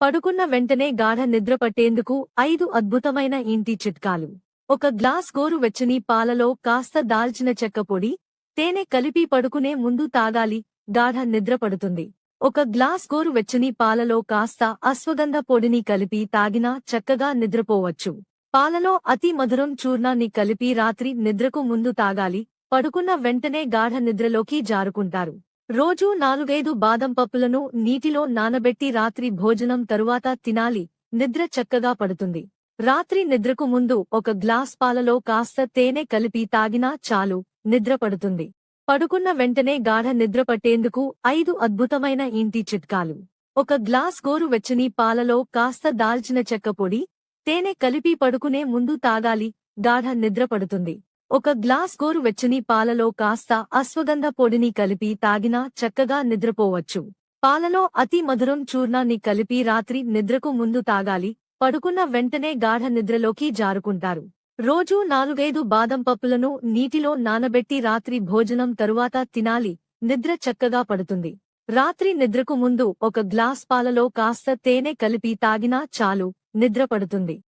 పడుకున్న వెంటనే గాఢ నిద్రపట్టేందుకు ఐదు అద్భుతమైన ఇంటి చిట్కాలు. ఒక గ్లాస్ గోరువెచ్చని పాలలో కాస్త దాల్చిన చెక్క పొడి తేనె కలిపి పడుకునే ముందు తాగాలి గాఢ నిద్రపడుతుంది ఒక గ్లాస్ గోరువెచ్చని పాలలో కాస్త అశ్వగంధ పొడిని కలిపి తాగినా చక్కగా నిద్రపోవచ్చు. పాలలో అతి మధురం చూర్ణాన్ని కలిపి రాత్రి నిద్రకు ముందు తాగాలి పడుకున్న వెంటనే గాఢ నిద్రలోకి జారుకుంటారు. రోజూ నాలుగైదు బాదం పప్పులను నీటిలో నానబెట్టి రాత్రి భోజనం తరువాత తినాలి. నిద్ర చక్కగా పడుతుంది. రాత్రి నిద్రకు ముందు ఒక గ్లాస్ పాలలో కాస్త తేనె కలిపి తాగినా చాలు. నిద్ర పడుతుంది. పడుకున్న వెంటనే గాఢ నిద్ర పట్టేందుకు ఐదు అద్భుతమైన ఇంటి చిట్కాలు. ఒక గ్లాస్ గోరువెచ్చని పాలలో కాస్త దాల్చిన చెక్క పొడి తేనె కలిపి పడుకునే ముందు తాగాలి. గాఢ నిద్ర పడుతుంది. ఒక గ్లాస్ గోరువెచ్చని పాలలో కాస్త అశ్వగంధ పొడిని కలిపి తాగినా చక్కగా నిద్రపోవచ్చు. పాలలో అతి మధురం చూర్ణాన్ని కలిపి రాత్రి నిద్రకు ముందు తాగాలి పడుకున్న వెంటనే గాఢ నిద్రలోకి జారుకుంటారు. రోజూ నాలుగైదు బాదం పప్పులను నీటిలో నానబెట్టి రాత్రి భోజనం తరువాత తినాలి నిద్ర చక్కగా పడుతుంది. రాత్రి నిద్రకు ముందు ఒక గ్లాస్ పాలలో కాస్త తేనె కలిపి తాగినా చాలు నిద్ర పడుతుంది.